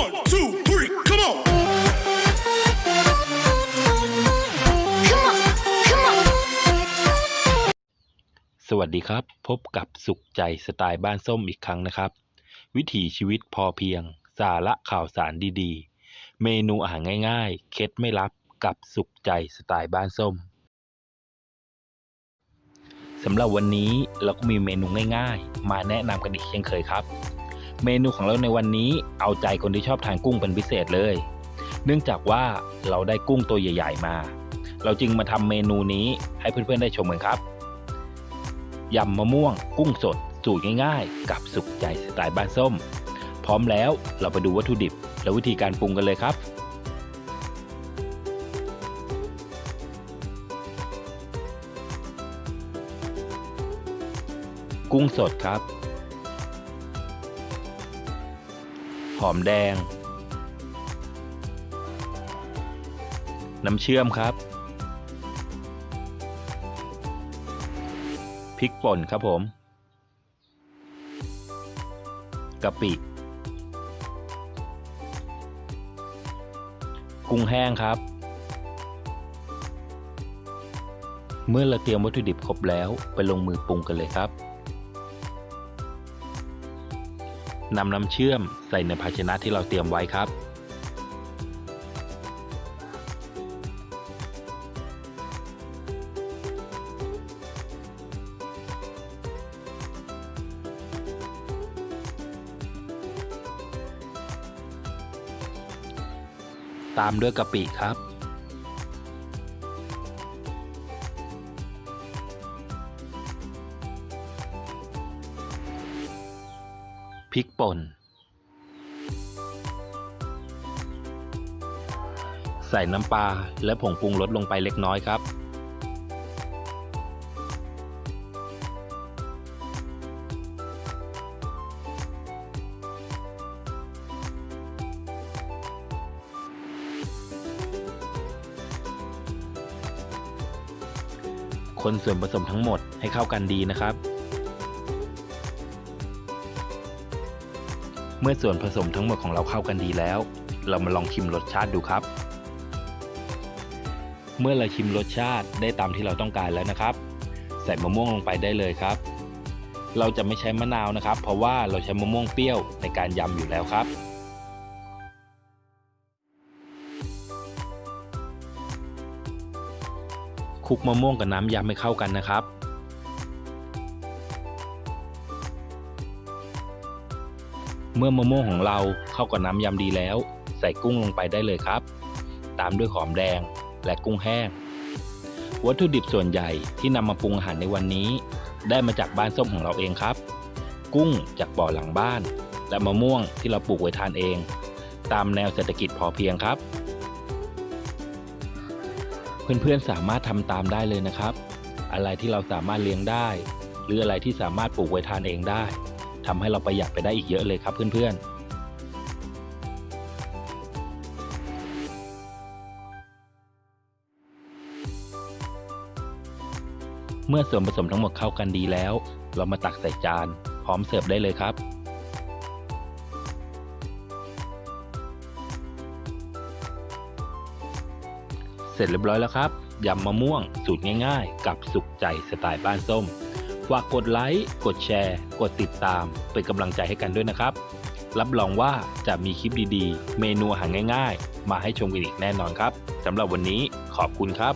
One, two, three, come on. Come on, come on. สวัสดีครับ พบกับสุขใจสไตล์บ้านส้มอีกครั้งนะครับ วิถีชีวิตพอเพียง สาระข่าวสารดีๆ เมนูอาหารง่ายๆ เคล็ดไม่ลับกับสุขใจสไตล์บ้านส้มสำหรับวันนี้เราก็มีเมนูง่าย ๆ มาแนะนำกันอีกเช่นเคยครับ เมนูของเราในวันนี้เอาใจคนที่ชอบทานกุ้งเป็นพิเศษเลย เนื่องจากว่าเราได้กุ้งตัวใหญ่ ๆ มา เราจึงมาทำเมนูนี้ให้เพื่อนๆได้ชมกันครับยำมะม่วง กุ้งสด สูตรง่ายๆ กับสุขใจสไตล์บ้านส้ม พร้อมแล้วเราไปดูวัตถุดิบ และวิธีการปรุงกันเลยครับกุ้งสดครับ หอมแดง น้ำเชื่อมครับ พริกป่นครับผม กะปิ กุ้งแห้งครับ เมื่อเราเตรียมวัตถุดิบครบแล้วไปลงมือปรุงกันเลยครับ นำน้ำเชื่อมใส่ในภาชนะที่เราเตรียมไว้ครับ ตามด้วยกะปิครับ พริกป่น ใส่น้ำปลาและผงปรุงรสลงไปเล็กน้อยครับ คนส่วนผสมทั้งหมดให้เข้ากันดีนะครับ เมื่อส่วนผสมทั้งหมดของเราเข้ากันดีแล้ว เรามาลองชิมรสชาติดูครับ เมื่อเราชิมรสชาติได้ตามที่เราต้องการแล้วนะครับ ใส่มะม่วงลงไปได้เลยครับ เราจะไม่ใช้มะนาวนะครับ เพราะว่าเราใช้มะม่วงเปรี้ยวในการยำอยู่แล้วครับคลุกมะม่วงกับน้ำยำให้เข้ากันนะครับ เมื่อมะม่วงของเราเข้ากับน้ำยำดีแล้ว ใส่กุ้งลงไปได้เลยครับ ตามด้วยหอมแดงและกุ้งแห้ง วัตถุดิบส่วนใหญ่ที่นำมาปรุงอาหารในวันนี้ ได้มาจากบ้านส้มของเราเองครับ กุ้งจากบ่อหลังบ้าน และมะม่วงที่เราปลูกไว้ทานเอง ตามแนวเศรษฐกิจพอเพียงครับ เพื่อนๆสามารถทำตามได้เลยนะครับ อะไรที่เราสามารถเลี้ยงได้ หรืออะไรที่สามารถปลูกไว้ทานเองได้ ทำให้เราประหยัดไปได้อีกเยอะเลยครับเพื่อนๆเมื่อส่วนผสมทั้งหมดเข้ากันดีแล้ว เรามาตักใส่จาน พร้อมเสิร์ฟได้เลยครับ เสร็จเรียบร้อยแล้วครับยำมะม่วงสูตรง่ายๆ กับสุขใจสไตล์บ้านส้ม ฝากกดไลค์ กดแชร์ กดติดตาม เป็นกำลังใจให้กันด้วยนะครับ รับรองว่าจะมีคลิปดีๆ เมนูอาหารง่าย ๆ มาให้ชมกันอีกแน่นอนครับสำหรับวันนี้ขอบคุณครับ